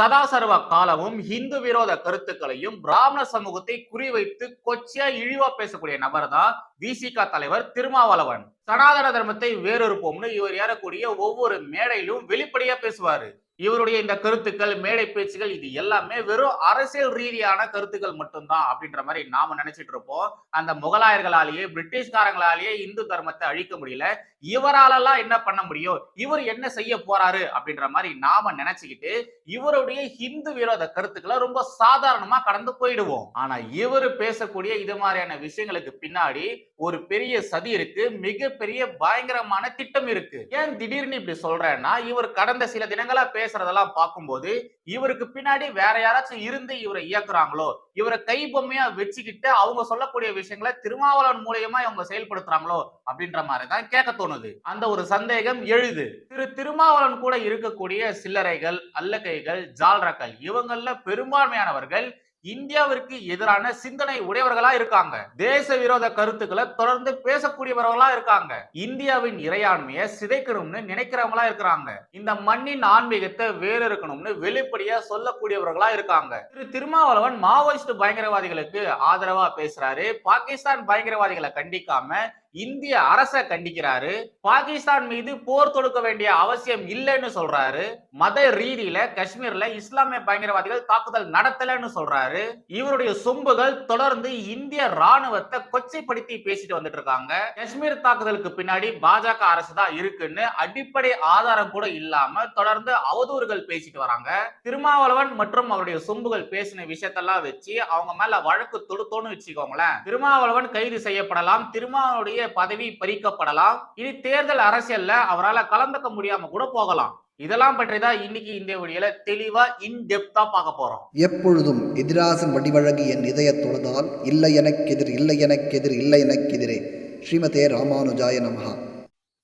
சதாசர்வ காலமும் இந்து விரோத கருத்துக்களையும் பிராமண சமூகத்தை குறிவைத்து கொச்சியா இழிவா பேசக்கூடிய நபர் தான் விசிகா தலைவர் திருமாவளவன். சனாதன தர்மத்தை வேறொருப்போம்னு இவர் ஏறக்கூடிய ஒவ்வொரு மேடையிலும் வெளிப்படையா பேசுவாரு. இவருடைய இந்த கருத்துக்கள் மேடை பேச்சுகள் இது எல்லாமே வெறும் அரசியல் ரீதியான கருத்துக்கள் மட்டும்தான் அப்படின்ற மாதிரி நாம நினைச்சிட்டு இருப்போம். அந்த முகலாயர்களாலேயே பிரிட்டிஷ்காரங்களாலேயே இந்து தர்மத்தை அழிக்க முடியல. இவராலெல்லாம் என்ன பண்ண முடியும்? இவர் என்ன செய்ய போறாரு? அப்படின்ற மாதிரி நாம நினைச்சுக்கிட்டு இவருடைய ஹிந்து விரோத கருத்துக்களை ரொம்ப சாதாரணமா கடந்து போயிடுவோம். ஆனா இவர் பேசக்கூடிய இது மாதிரியான விஷயங்களுக்கு பின்னாடி ஒரு பெரிய சதி இருக்கு. மிகப்பெரிய பயங்கரமான திட்டம் இருக்கு. ஏன் திடீர்னு இப்படி சொல்றேன்னா இவர் கடந்த சில தினங்களா பேசுறதெல்லாம் பார்க்கும்போது இவருக்கு பின்னாடி வேற யாராச்சும் இருந்து இவரை இயக்குறாங்களோ இவரை கை பொம்மையா வச்சுக்கிட்டு அவங்க சொல்லக்கூடிய விஷயங்களை திருமாவளவன் மூலியமா இவங்க செயல்படுத்துறாங்களோ அப்படின்ற மாதிரி தான் கேட்க தோணுது. அந்த ஒரு சந்தேகம் எழுது. திரு திருமாவளவன் கூட இருக்கக்கூடிய சில்லறைகள் அல்லக்கைகள் ஜால்ரக்கள் இவங்கள பெரும்பான்மையானவர்கள் இந்தியாவிற்கு எதிரான சிந்தனை உடையவர்களா இருக்காங்க. தேச விரோத கருத்துக்களை தொடர்ந்து பேசக்கூடியவர்களா இருக்காங்க. இந்தியாவின் இறையாண்மையை சிதைக்கணும்னு நினைக்கிறவங்களா இருக்கிறாங்க. இந்த மண்ணின் ஆன்மீகத்தை வேறு இருக்கணும்னு வெளிப்படையா சொல்லக்கூடியவர்களா இருக்காங்க. திரு திருமாவளவன் மாவோயிஸ்ட் பயங்கரவாதிகளுக்கு ஆதரவா பேசுறாரு. பாகிஸ்தான் பயங்கரவாதிகளை கண்டிக்காம இந்திய அரச கண்டிக்கிறாரு. பாகிஸ்தான் மீது போர் தொடுக்க வேண்டிய அவசியம் இல்லைன்னு சொல்றாரு. மத ரீதியில காஷ்மீர்ல இஸ்லாமிய பயங்கரவாதிகள் தாக்குதல் நடத்தலன்னு சொல்றாரு. இவருடைய சொம்புகள் தொடர்ந்து இந்திய ராணுவத்தை கொச்சைப்படுத்தி பேசிட்டு வந்துட்டு இருக்காங்க காஷ்மீர் தாக்குதலுக்கு பின்னாடி பாஜக அரசு தான் இருக்குன்னு அடிப்படை ஆதாரம் கூட இல்லாம தொடர்ந்து அவதூறுகள் பேசிட்டு வராங்க. திருமாவளவன் மற்றும் அவருடைய சொம்புகள் பேசின விஷயத்தெல்லாம் வச்சு அவங்க மேல வழக்கு தொடுத்தோன்னு வச்சுக்கோங்களேன். திருமாவளவன் கைது செய்யப்படலாம். திருமாவளுடைய பதவி பறிக்கப்படலாம். இனி தேர்தல் அரசியல்ல அவரால் கலந்துக்க முடியாம கூட போகலாம். இதெல்லாம் பற்றி தான் இன்னைக்கு இந்த வீடியோல தெளிவா இன் டெப்தா பார்க்க போறோம். எப்பொழுதும் எதிராசன் வடிவழகு என் இதயத் தொழுதால் இல்லை எனக்கெதிர் இல்லை எனக்கெதிர் இல்லை எனக்கெதிரே ஸ்ரீமதே ராமானுஜாய நமஹா.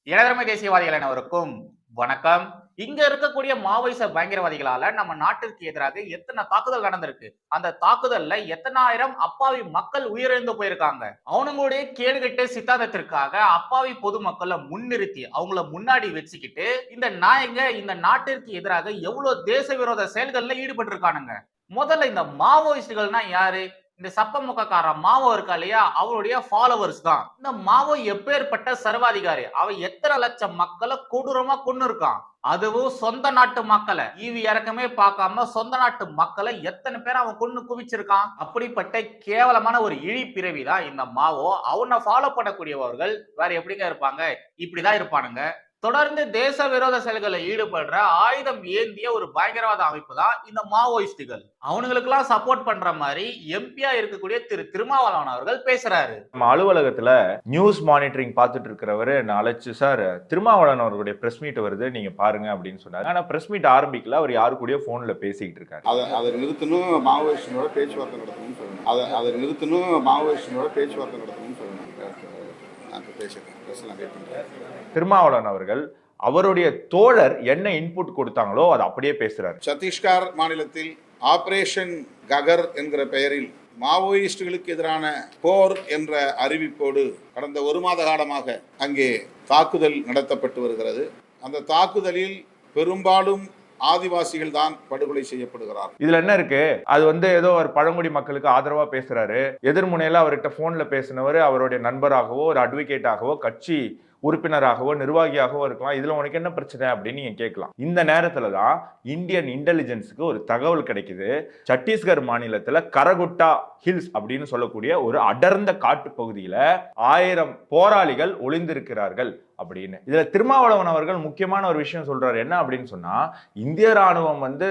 இளதரமை தேசியவாதிகள் அனைவருக்கும் வணக்கம். இங்க இருக்கக்கூடிய மாவோயிச பயங்கரவாதிகளால நம்ம நாட்டிற்கு எதிராக எத்தனை தாக்குதல் நடந்திருக்கு? அந்த தாக்குதல்ல எத்தனாயிரம் அப்பாவி மக்கள் உயிரிழந்து போயிருக்காங்க. அவனுங்களுடைய கேடுகட்ட சித்தாந்தத்திற்காக அப்பாவி பொதுமக்களை முன்னிறுத்தி அவங்கள முன்னாடி வச்சுக்கிட்டு இந்த நாயங்க இந்த நாட்டிற்கு எதிராக எவ்வளவு தேச விரோத செயல்கள்ல ஈடுபட்டு இருக்கானுங்க முதல்ல இந்த மாவோயிஸ்டுகள்னா யாரு? இந்த சப்பமுகக்காரன் மாவோ இருக்கா இல்லையா? அவருடைய ஃபாலோவர்ஸ் தான். இந்த மாவோ எப்பேற்பட்ட சர்வாதிகாரி? அவன் எத்தனை லட்சம் மக்களை கொடூரமா கொண்டு இருக்கான் அதுவும் சொந்த நாட்டு மக்களை. ஈவி இறக்கமே பார்க்காம சொந்த நாட்டு மக்களை எத்தனை பேர் அவன் கொண்டு குவிச்சிருக்கான்? அப்படிப்பட்ட கேவலமான ஒரு இழி பிறவி தான் இந்த மாவோ. அவனை ஃபாலோ பண்ணக்கூடியவர்கள் வேற எப்படிங்க இருப்பாங்க? இப்படிதான் இருப்பானுங்க. தொடர்ந்து தேச விரோத செயல்களில் ஈடுபடுற ஆயுதம் ஏந்திய ஒரு பயங்கரவாத அமைப்பு தான் இந்த மாவோயிஸ்டுகள். அவனுங்களுக்கெல்லாம் சப்போர்ட் பண்ற மாதிரி எம்பியா இருக்கக்கூடிய திரு திருமாவளவன் அவர்கள் பேசுறாரு. நம்ம அலுவலகத்துல நியூஸ் மானிட்டரிங் பார்த்துட்டு இருக்கிறவரு நான் அழைச்சு சார் திருமாவளவன் அவர்களுடைய பிரஸ் மீட் வருது நீங்க பாருங்க அப்படின்னு சொன்னாரு. ஆனா பிரஸ் மீட் ஆரம்பிக்கல. அவர் யாரு கூடயோ போன்ல பேசிக்கிட்டு இருக்காரு. அதை அதை நிறுத்தணும் மாவோயிஸ்டினோட பேச்சுவார்த்தை நடத்தணும்னு சொல்லணும் அதை அதை நிறுத்தணும் மாவோயிஸ்டினோட பேச்சுவார்த்தை நடத்தணும்னு சொல்லணும் நான் பேசுகிறேன் பேசலாம் வெயிட் பண்ணுறேன் திருமாவளவன் அவர்கள் அவருடைய தோழர் என்ன இன்புட் கொடுத்தாங்களோ அதை அப்படியே பேசுறாரு. சத்தீஸ்கர் மாநிலத்தில் ஆபரேஷன் ககர் என்கிற பெயரில் மாவோயிஸ்டுகளுக்கு எதிரான போர் என்ற அறிவிப்போடு கடந்த ஒரு மாத காலமாக அங்கே தாக்குதல் நடத்தப்பட்டு வருகிறது. அந்த தாக்குதலில் பெரும்பாலும் ஆதிவாசிகள் தான் படுகொலை செய்யப்படுகிறார் இதுல என்ன இருக்கு? அது வந்து ஏதோ ஒரு பழங்குடி மக்களுக்கு ஆதரவா பேசுறாரு. எதிர்முனையில அவர்கிட்ட போன்ல பேசினவர் அவருடைய நண்பராகவோ ஒரு அட்வொகேட்டாகவோ கட்சி உறுப்பினராகவோ நிர்வாகியாகவோ இருக்கலாம். இதுல உனக்கு என்ன பிரச்சனை அப்படின்னு நீங்க கேட்கலாம். இந்த நேரத்துல தான் இந்தியன் இன்டெலிஜென்ஸுக்கு ஒரு தகவல் கிடைக்குது. சத்தீஸ்கர் மாநிலத்துல கரகுட்டா ஹில்ஸ் அப்படின்னு சொல்லக்கூடிய ஒரு அடர்ந்த காட்டு பகுதியில ஆயிரம் போராளிகள் ஒளிந்திருக்கிறார்கள். அப்படின்னு. இதில் திருமாவளவன் அவர்கள் முக்கியமான ஒரு விஷயம் சொல்கிறார் என்ன அப்படின்னு சொன்னால் இந்திய ராணுவம் வந்து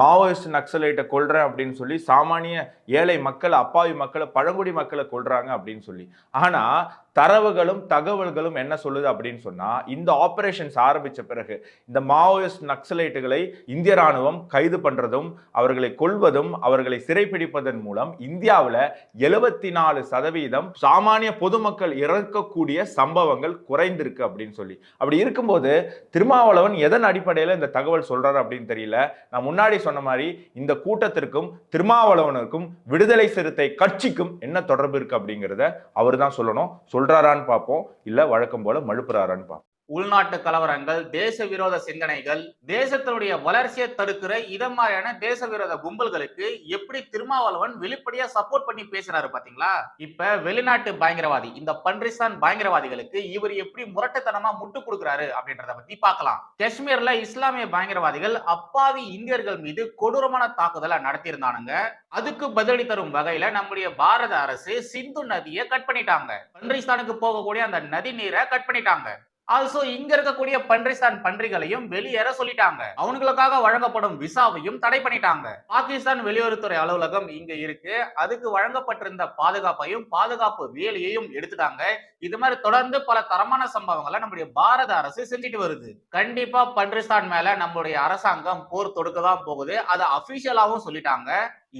மாவோயிஸ்ட் நக்சலைட்டை கொள்கிறேன் அப்படின்னு சொல்லி சாமானிய ஏழை மக்களை அப்பாவி மக்களை பழங்குடி மக்களை கொள்கிறாங்க அப்படின்னு சொல்லி. ஆனால் தரவுகளும் தகவல்களும் என்ன சொல்லுது அப்படின்னு சொன்னால் இந்த ஆப்ரேஷன்ஸ் ஆரம்பித்த பிறகு இந்த மாவோயிஸ்ட் நக்சலைட்டுகளை இந்திய ராணுவம் கைது பண்ணுறதும் அவர்களை கொல்வதும் அவர்களை சிறைப்பிடிப்பதன் மூலம் இந்தியாவில் எழுபத்தி நாலு சதவீதம் சாமானிய பொதுமக்கள் இறக்கக்கூடிய சம்பவங்கள் குறைந்திருக்கு அப்படின்னு சொல்லி. அப்படி இருக்கும்போது திருமாவளவன் எதன் அடிப்படையில் இந்த தகவல் சொல்றாரு அப்படின்னு தெரியல. நான் முன்னாடி சொன்ன மாதிரி இந்த கூட்டத்திற்கும் திருமாவளவனுக்கும் விடுதலை சிறுத்தை கட்சிக்கும் என்ன தொடர்பு இருக்கு அப்படிங்கிறத அவர் தான் சொல்லணும். சொல்றாரான்னு பார்ப்போம். இல்ல வழக்கம் போல மழுப்புறாரான்னு பார்ப்போம். உள்நாட்டு கலவரங்கள் தேச விரோத சிந்தனைகள் தேசத்தினுடைய வளர்ச்சியை தடுக்கிற இத மாதிரியான தேச விரோத கும்பல்களுக்கு எப்படி திருமாவளவன் வெளிப்படையா சப்போர்ட் பண்ணி பேசுறாரு பாத்தீங்களா? இப்ப வெளிநாட்டு பயங்கரவாதி இந்த பன்றிஸ்தான் பயங்கரவாதிகளுக்கு இவர் எப்படி முரட்டுத்தனமா முட்டு கொடுக்குறாரு அப்படின்றத பத்தி பார்க்கலாம். காஷ்மீர்ல இஸ்லாமிய பயங்கரவாதிகள் அப்பாவி இந்தியர்கள் மீது கொடூரமான தாக்குதலை நடத்தியிருந்தானுங்க. அதுக்கு பதிலடி தரும் வகையில நம்முடைய பாரத அரசு சிந்து நதியை கட் பண்ணிட்டாங்க. பன்றிஸ்தானுக்கு போகக்கூடிய அந்த நதி நீரை கட் பண்ணிட்டாங்க. ஆல்சோ இங்க இருக்கக்கூடிய பன்றிஸ்தான் பன்றிகளையும் வெளியேற சொல்லிட்டாங்க. அவங்களுக்காக வழங்கப்படும் விசாவையும் தடை பண்ணிட்டாங்க. பாகிஸ்தான் வெளியுறவுத்துறை அலுவலகம் இங்க இருக்கு. அதுக்கு வழங்கப்பட்டிருந்த பாதுகாப்பையும் பாதுகாப்பு வேலையையும் எடுத்துட்டாங்க. இது மாதிரி தொடர்ந்து பல தரமான சம்பவங்களை நம்முடைய பாரத அரசு செஞ்சுட்டு வருது. கண்டிப்பா பன்றிஸ்தான் மேல நம்மளுடைய அரசாங்கம் போர் தொடுக்க தான் போகுது. அதை அபிஷியலாவும் சொல்லிட்டாங்க.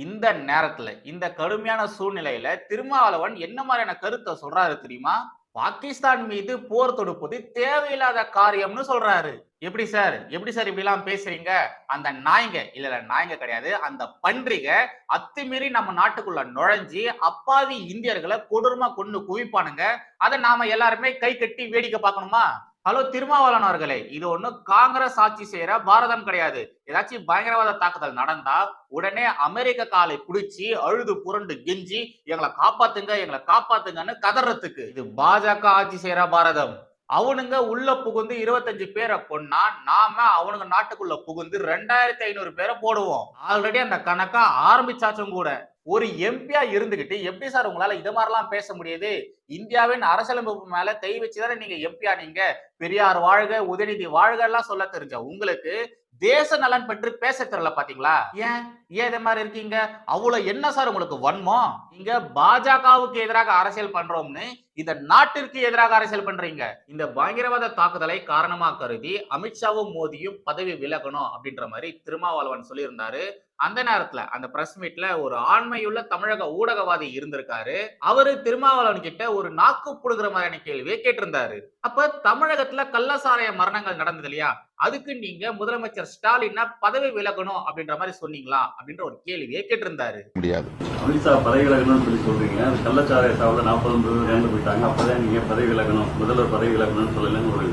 இந்த நேரத்துல இந்த கடுமையான சூழ்நிலையில திருமாவளவன் என்ன மாதிரியான கருத்தை சொல்றாரு தெரியுமா? பாகிஸ்தான் மீது போர் தொடுப்பது தேவையில்லாத காரியம்னு சொல்றாரு. எப்படி சார்? எப்படி சார் இப்படி எல்லாம் பேசுறீங்க? அந்த நாய்ங்க இல்ல இல்ல நாய்ங்க கிடையாது. அந்த பன்றிக அத்துமீறி நம்ம நாட்டுக்குள்ள நுழைஞ்சி அப்பாவி இந்தியர்களை கொடூரமா கொண்டு குவிப்பானுங்க. அதை நாம எல்லாருமே கை கட்டி வேடிக்கை பார்க்கணுமா? ஹலோ திருமாவளவன் அவர்களே இது ஒண்ணும் காங்கிரஸ் ஆட்சி செய்யற பாரதம் கிடையாது. ஏதாச்சும் பயங்கரவாத தாக்குதல் நடந்தா உடனே அமெரிக்க காலை பிடிச்சி அழுது புரண்டு கெஞ்சி எங்களை காப்பாத்துங்க எங்களை காப்பாத்துங்கன்னு கதறதுக்கு இது பாஜக ஆட்சி செய்யற பாரதம். அவனுங்க உள்ள புகுந்து இருபத்தஞ்சு பேரை கொன்னா நாம அவனுங்க நாட்டுக்குள்ள புகுந்து ரெண்டாயிரத்தி ஐநூறு பேரை போடுவோம். ஆல்ரெடி அந்த கணக்கா ஆரம்பிச்சாச்சும் கூட. ஒரு எம்பியா இருந்துகிட்டு எப்படி சார் உங்களால இது மாதிரிலாம் பேச முடியுது. இந்தியாவின் அரசியலமைப்பு மேல கை வச்சுதானே நீங்க எம்பியா நீங்க பெரியார் வாழ்க உதயநிதி வாழ்க எல்லாம் சொல்ல தெரிஞ்ச உங்களுக்கு தேச நலன் பற்றி பேச தெரியல பாத்தீங்களா? ஏன்? ஏன் இது மாதிரி இருக்கீங்க? அவ்வளவு என்ன சார் உங்களுக்கு வன்மம் இங்க பாஜகவுக்கு எதிராக அரசியல் பண்றோம்னு இந்த நாட்டிற்கு எதிராக அரசியல் பண்றீங்க. இந்த பயங்கரவாத தாக்குதலை காரணமா கருதி அமித்ஷாவும் மோடியும் பதவி விலகணும் அப்படின்ற மாதிரி திருமாவளவன் சொல்லியிருந்தாரு. அந்த நேரத்துல அந்த பிரஸ் மீட்ல ஒரு ஆண்மையுள்ள தமிழக ஊடகவாதி இருந்திருக்காரு. அவரு திருமாவளவன் கிட்ட ஒரு நாக்கு புடுகிற மாதிரியான கேள்வியை கேட்டிருந்தாரு. அப்ப தமிழகத்துல கள்ளசாராய மரணங்கள் நடந்தது இல்லையா? அதுக்கு நீங்க முதலமைச்சர் ஸ்டாலினை பதவி விலகணும் அப்படின்ற மாதிரி சொன்னீங்களா? அப்படின்ற ஒரு கேள்வியை கேட்டிருந்தாரு. முடியாது. அமித்ஷா பதவி விலகணும்னு சொல்லி சொல்றீங்க. கள்ளச்சாராய சாவில் நாற்பது ஒன்பது இறந்து போயிட்டாங்க. அப்பதான் நீங்க பதவி விலகணும். முதல்வர் பதவி விலகணும்னு சொல்லலன்னு ஒரு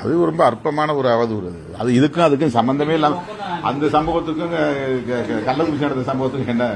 அது ரொம்ப அற்பமான ஒரு அவதூறு. அது. அது இதுக்கும் அதுக்கும் சம்பந்தமே இல்லாம அந்த சம்பவத்துக்கும் கள்ளக்குறிச்சி நடந்த சம்பவத்துக்கும் என்ன?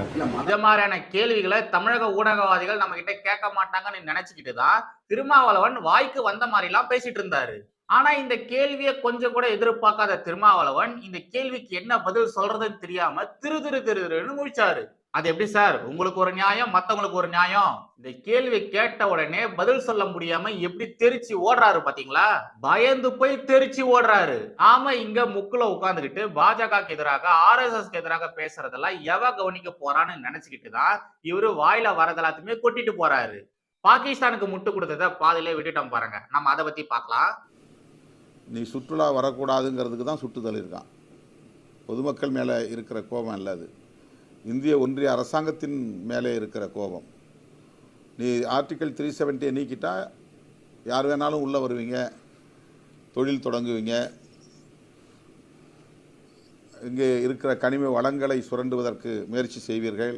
இந்த மாதிரியான கேள்விகளை தமிழக ஊடகவாதிகள் நம்ம கிட்ட கேட்க மாட்டாங்கன்னு நினைச்சுக்கிட்டு தான் திருமாவளவன் வாய்க்கு வந்த மாதிரி எல்லாம் பேசிட்டு இருந்தாரு. ஆனா இந்த கேள்வியை கொஞ்சம் கூட எதிர்பார்க்காத திருமாவளவன் இந்த கேள்விக்கு என்ன பதில் சொல்றதுன்னு தெரியாம திரு திரு திரு திருன்னு முழிச்சாரு. அது எப்படி சார்? உங்களுக்கு ஒரு நியாயம் மற்றவங்களுக்கு ஒரு நியாயம். இந்த கேள்வி கேட்ட உடனே பதில் சொல்ல முடியாம எப்படி தெரிச்சு ஓடுறாரு பாத்தீங்களா? பயந்து போய் தெரிச்சு ஓடுறாரு. நாம இங்க முக்குல உட்காந்துக்கிட்டு பாஜகவுக்கு எதிராக ஆர்எஸ்எஸ்க்கு எதிராக பேசுறதெல்லாம் எவ கவனிக்க போறான்னு நினைச்சுக்கிட்டு தான் இவரு வாயில வரதெல்லாத்தையுமே கொட்டிட்டு போறாரு. பாகிஸ்தானுக்கு முட்டு கொடுத்ததை பாதியிலே விட்டுட்டோம் பாருங்க. நம்ம அதை பத்தி பார்க்கலாம். நீ சுற்றுலா வரக்கூடாதுங்கிறதுக்கு தான் சுட்டுதல் இருக்கான். பொதுமக்கள் மேலே இருக்கிற கோபம் இல்லை அது. இந்திய ஒன்றிய அரசாங்கத்தின் மேலே இருக்கிற கோபம். நீ ஆர்டிக்கல் த்ரீ செவன்ட்டியை நீக்கிட்டால் யார் வேணாலும் உள்ளே வருவீங்க தொழில் தொடங்குவீங்க. இங்கே இருக்கிற கனிம வளங்களை சுரண்டுவதற்கு முயற்சி செய்வீர்கள்.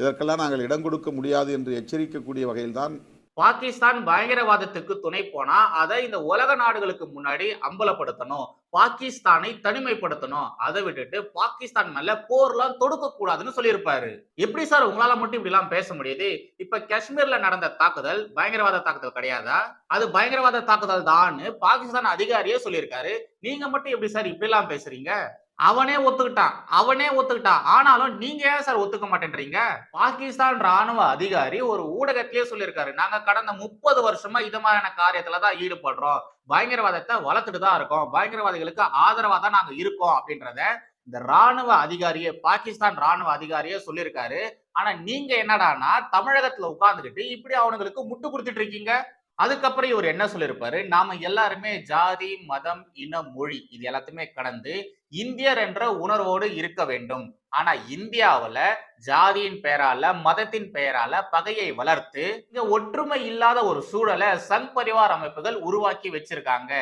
இதற்கெல்லாம் நாங்கள் இடம் கொடுக்க முடியாது என்று எச்சரிக்கக்கூடிய வகையில்தான் பாகிஸ்தான் பயங்கரவாதத்துக்கு துணை போனா அதை இந்த உலக நாடுகளுக்கு முன்னாடி அம்பலப்படுத்தணும். பாகிஸ்தானை தனிமைப்படுத்தணும். அதை விட்டுட்டு பாகிஸ்தான் மேல போர்லாம் தொடுக்க கூடாதுன்னு சொல்லியிருப்பாரு. எப்படி சார் உங்களால மட்டும் இப்படி எல்லாம் பேச முடியுது? இப்ப காஷ்மீர்ல நடந்த தாக்குதல் பயங்கரவாத தாக்குதல் கிடையாதா? அது பயங்கரவாத தாக்குதல் தான்னு பாகிஸ்தான் அதிகாரியே சொல்லியிருக்காரு. நீங்க மட்டும் எப்படி சார் இப்படி எல்லாம் பேசுறீங்க? அவனே ஒத்துக்கிட்டான் அவனே ஒத்துக்கிட்டான். ஆனாலும் நீங்க ஏன் சார் ஒத்துக்க மாட்டேன்றீங்க? பாகிஸ்தான் ராணுவ அதிகாரி ஒரு ஊடகத்திலேயே சொல்லியிருக்காரு. நாங்க கடந்த முப்பது வருஷமா இது மாதிரியான காரியத்துல தான் ஈடுபடுறோம். பயங்கரவாதத்தை வளர்த்துட்டு தான் இருக்கோம். பயங்கரவாதிகளுக்கு ஆதரவா தான் நாங்க இருக்கோம் அப்படின்றத இந்த ராணுவ அதிகாரியே பாகிஸ்தான் ராணுவ அதிகாரியே சொல்லியிருக்காரு. ஆனா நீங்க என்னடான்னா தமிழகத்துல உட்கார்ந்துக்கிட்டு இப்படி அவனுங்களுக்கு முட்டு கொடுத்துட்டு இருக்கீங்க. அதுக்கப்புறம் இவர் என்ன சொல்லியிருப்பாரு? நாம எல்லாருமே ஜாதி மதம் இனம் மொழி இது எல்லாத்தையுமே கடந்து இந்தியர் என்ற உணர்வோடு இருக்க வேண்டும். ஆனா இந்தியாவில் ஜாதியின் பெயரால மதத்தின் பெயரால பகையை வளர்த்து இங்க ஒற்றுமை இல்லாத ஒரு சூழலை சங் பரிவார் அமைப்புகள் உருவாக்கி வச்சிருக்காங்க.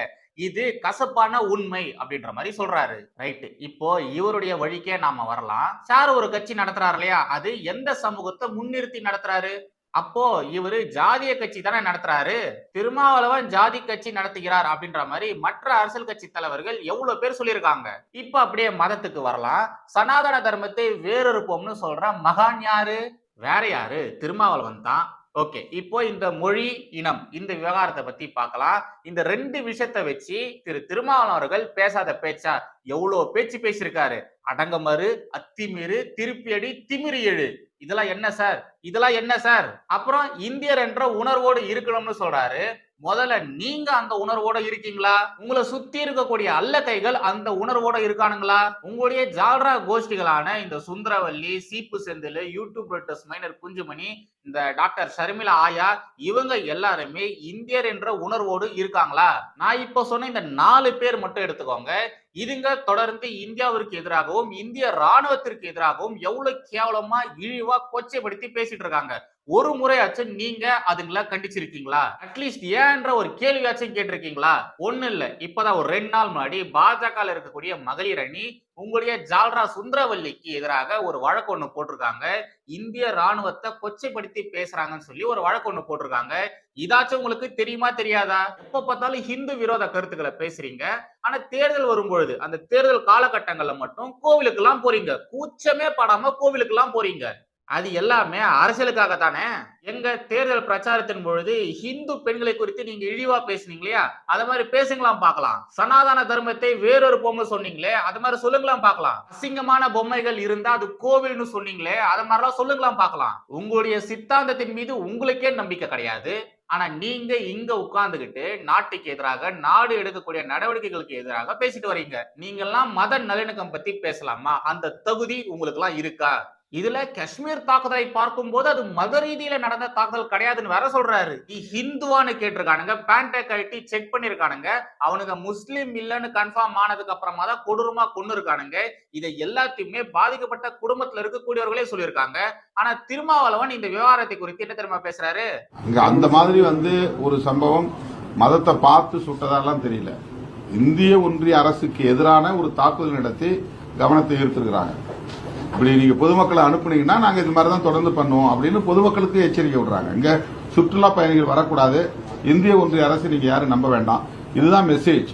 இது கசப்பான உண்மை அப்படின்ற மாதிரி சொல்றாரு. ரைட்டு இப்போ இவருடைய வழிக்கே நாம வரலாம். சார் ஒரு கட்சி நடத்துறாரு இல்லையா? அது எந்த சமூகத்தை முன்னிறுத்தி நடத்துறாரு? அப்போ இவரு ஜாதிய கட்சி தானே நடத்துறாரு? திருமாவளவன் ஜாதி கட்சி நடத்துகிறார் அப்படின்ற மாதிரி மற்ற அரசியல் கட்சி தலைவர்கள் எவ்வளவு பேர் சொல்லியிருக்காங்க? இப்ப அப்படியே மதத்துக்கு வரலாம். சனாதன தர்மத்தை வேறொருப்போம்னு சொல்ற மகான் யாரு? வேற யாரு? திருமாவளவன் தான். ஓகே இப்போ இந்த மொழி இனம் இந்த விவகாரத்தை பத்தி பார்க்கலாம். இந்த ரெண்டு விஷயத்தை வச்சு திரு திருமாவளவன் அவர்கள் பேசாத பேச்சா எவ்வளவு பேச்சு பேசியிருக்காரு? அடங்கமறு அத்திமீறு திருப்பியடி திமிரி எழு. இதெல்லாம் என்ன சார்? இதெல்லாம் என்ன சார்? அப்புறம் இந்தியர் என்ற உணர்வோடு இருக்கணும்னு சொல்றாரு. முதல்ல நீங்க அந்த உணர்வோட இருக்கீங்களா? உங்களை சுத்தி இருக்கக்கூடிய அல்ல கைகள் அந்த உணர்வோட இருக்கானுங்களா? உங்களுடைய ஜால்ரா கோஷ்டிகளான இந்த சுந்தரவல்லி சீப்பு செந்தில் யூடியூப் மைனர் குஞ்சுமணி இந்த டாக்டர் ஷர்மிளா ஆயா இவங்க எல்லாருமே இந்தியர் என்ற உணர்வோடு இருக்காங்களா? நான் இப்போ சொன்ன இந்த நாலு பேர் மட்டும் எடுத்துக்கோங்க. இதுங்க தொடர்ந்து இந்தியாவிற்கு எதிராகவும் இந்திய ராணுவத்திற்கு எதிராகவும் எவ்வளவு கேவலமா இழிவா கொச்சைப்படுத்தி பேசிட்டு இருக்காங்க. ஒரு முறையாச்சும் நீங்க அதுங்களை கண்டிச்சிருக்கீங்களா? அட்லீஸ்ட் ஏன்ற ஒரு கேள்வியாச்சும் கேட்டிருக்கீங்களா? ஒண்ணு இல்ல. இப்பதான் ஒரு ரெண்டு நாள் முன்னாடி பாஜக இருக்கக்கூடிய மகளிர் அணி உங்களுடைய ஜால்ரா சுந்தரவல்லிக்கு எதிராக ஒரு வழக்கு ஒண்ணு போட்டிருக்காங்க. இந்திய ராணுவத்தை கொச்சைப்படுத்தி பேசுறாங்கன்னு சொல்லி ஒரு வழக்கு ஒண்ணு போட்டிருக்காங்க. இதாச்சும் உங்களுக்கு தெரியுமா தெரியாதா? எப்ப பார்த்தாலும் ஹிந்து விரோத கருத்துக்களை பேசுறீங்க. ஆனா தேர்தல் வரும்பொழுது அந்த தேர்தல் காலகட்டங்கள்ல மட்டும் கோவிலுக்கு எல்லாம் போறீங்க. கூச்சமே படாம கோவிலுக்கு எல்லாம் போறீங்க. அது எல்லாமே அரசியலுக்காக தானே எங்க தேர்தல் பிரச்சாரத்தின் பொழுது ஹிந்து பெண்களை குறித்து நீங்க இழிவா பேசுனீங்க இல்லையா அத மாதிரி பேசுங்களாம் பார்க்கலாம். சனாதன தர்மத்தை வேறொரு பொம்மை சொன்னீங்களே அது மாதிரி சொல்லுங்களாம் பார்க்கலாம். அசிங்கமான பொம்மைகள் இருந்தா அது கோவில்னு சொன்னீங்களே அது மாதிரிலாம் சொல்லுங்களாம் பார்க்கலாம். உங்களுடைய சித்தாந்தத்தின் மீது உங்களுக்கே நம்பிக்கை கிடையாது. ஆனா நீங்க இங்க உட்கார்ந்துகிட்டு நாட்டுக்கு எதிராக நாடு எடுக்கக்கூடிய நடவடிக்கைகளுக்கு எதிராக பேசிட்டு வர்றீங்க நீங்க எல்லாம் மத நல்லிணக்கம் பத்தி பேசலாமா? அந்த தகுதி உங்களுக்கு எல்லாம் இருக்கா? இதுல காஷ்மீர் தாக்குதலை பார்க்கும்போது அது மத ரீதியில நடந்த தாக்குதல் கிடையாதுன்னு வேற சொல்றாரு. ஹிந்துவான்னு கேட்டிருக்கானுங்க. பேண்டை கழட்டி செக் பண்ணிருக்கானுங்க. அவனுங்க முஸ்லீம் இல்லைன்னு கன்ஃபார்ம் ஆனதுக்கு அப்புறமா தான் கொடூரமா கொண்டு இருக்கானுங்க இதை எல்லாத்தையுமே பாதிக்கப்பட்ட குடும்பத்துல இருக்கக்கூடியவர்களே சொல்லியிருக்காங்க. ஆனா திருமாவளவன் இந்த விவகாரத்தை குறித்து என்ன தெரியுமா பேசுறாரு? இங்க அந்த மாதிரி வந்து ஒரு சம்பவம் மதத்தை பார்த்து சுட்டதாலாம் தெரியல. இந்திய ஒன்றிய அரசுக்கு எதிரான ஒரு தாக்குதல் நடத்தி கவனத்தை ஈர்த்திருக்கிறாங்க. இப்படி நீங்க பொதுமக்களை அனுப்புனீங்கன்னா நாங்க இது மாதிரி தான் தொடர்ந்து பண்ணுவோம் அப்படின்னு பொதுமக்களுக்கு எச்சரிக்கை விடுறாங்க. இங்க சுற்றுலா பயணிகள் வரக்கூடாது. இந்திய ஒன்றிய அரசு நீங்க யாரும் நம்ப வேண்டாம். இதுதான் மெசேஜ்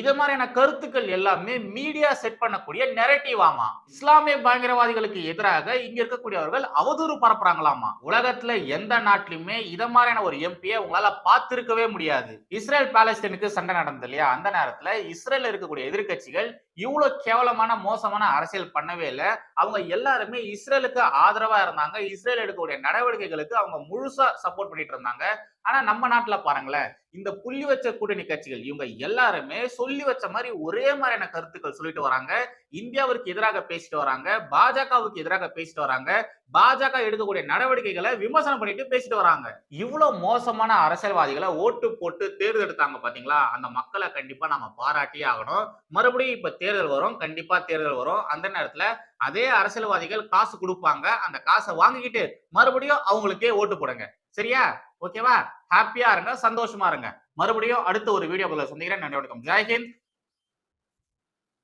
இது மாதிரியான கருத்துக்கள் எல்லாமே மீடியா செட் பண்ணக்கூடிய நெரட்டிவ் ஆமா. இஸ்லாமிய பயங்கரவாதிகளுக்கு எதிராக இங்க இருக்கக்கூடியவர்கள் அவதூறு பரப்புறாங்களாமா. உலகத்துல எந்த நாட்டிலுமே இத மாதிரியான ஒரு எம்பியை உங்களால பார்த்திருக்கவே முடியாது. இஸ்ரேல் பாலஸ்தீனுக்கு சண்டை நடந்தது இல்லையா? அந்த நேரத்துல இஸ்ரேல் இருக்கக்கூடிய எதிர்க்கட்சிகள் இவ்வளவு கேவலமான மோசமான அரசியல் பண்ணவே இல்லை. அவங்க எல்லாருமே இஸ்ரேலுக்கு ஆதரவா இருந்தாங்க. இஸ்ரேல் எடுக்கக்கூடிய நடவடிக்கைகளுக்கு அவங்க முழுசா சப்போர்ட் பண்ணிட்டு இருந்தாங்க. ஆனா நம்ம நாட்டுல பாருங்களேன் இந்த புள்ளி வச்ச கூட்டணி கட்சிகள் இவங்க எல்லாருமே சொல்லி வச்ச மாதிரி ஒரே மாதிரியான கருத்துக்கள் சொல்லிட்டு வராங்க. இந்தியாவிற்கு எதிராக பேசிட்டு வராங்க. பாஜகவுக்கு எதிராக பேசிட்டு வராங்க. பாஜக எடுக்கக்கூடிய நடவடிக்கைகளை விமர்சனம் பண்ணிட்டு பேசிட்டு வராங்க. இவ்வளவு மோசமான அரசியல்வாதிகளை ஓட்டு போட்டு தேர்ந்தெடுத்தாங்க பாத்தீங்களா? அந்த மக்களை கண்டிப்பா நாம பாராட்டியே ஆகணும். மறுபடியும் இப்ப தேர்தல் வரும். கண்டிப்பா தேர்தல் வரும். அந்த நேரத்துல அதே அரசியல்வாதிகள் காசு கொடுப்பாங்க. அந்த காசை வாங்கிக்கிட்டு மறுபடியும் அவங்களுக்கே ஓட்டு போடுங்க. சரியா? ஓகேவா? ஹாப்பியா இருங்க சந்தோஷமா இருங்க. மறுபடியும் அடுத்த ஒரு வீடியோ சந்திக்கிறேன். நன்றி வணக்கம். ஜெய்ஹிந்த்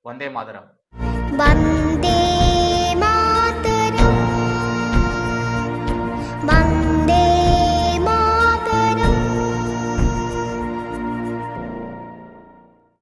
வந்தே மாதரம்.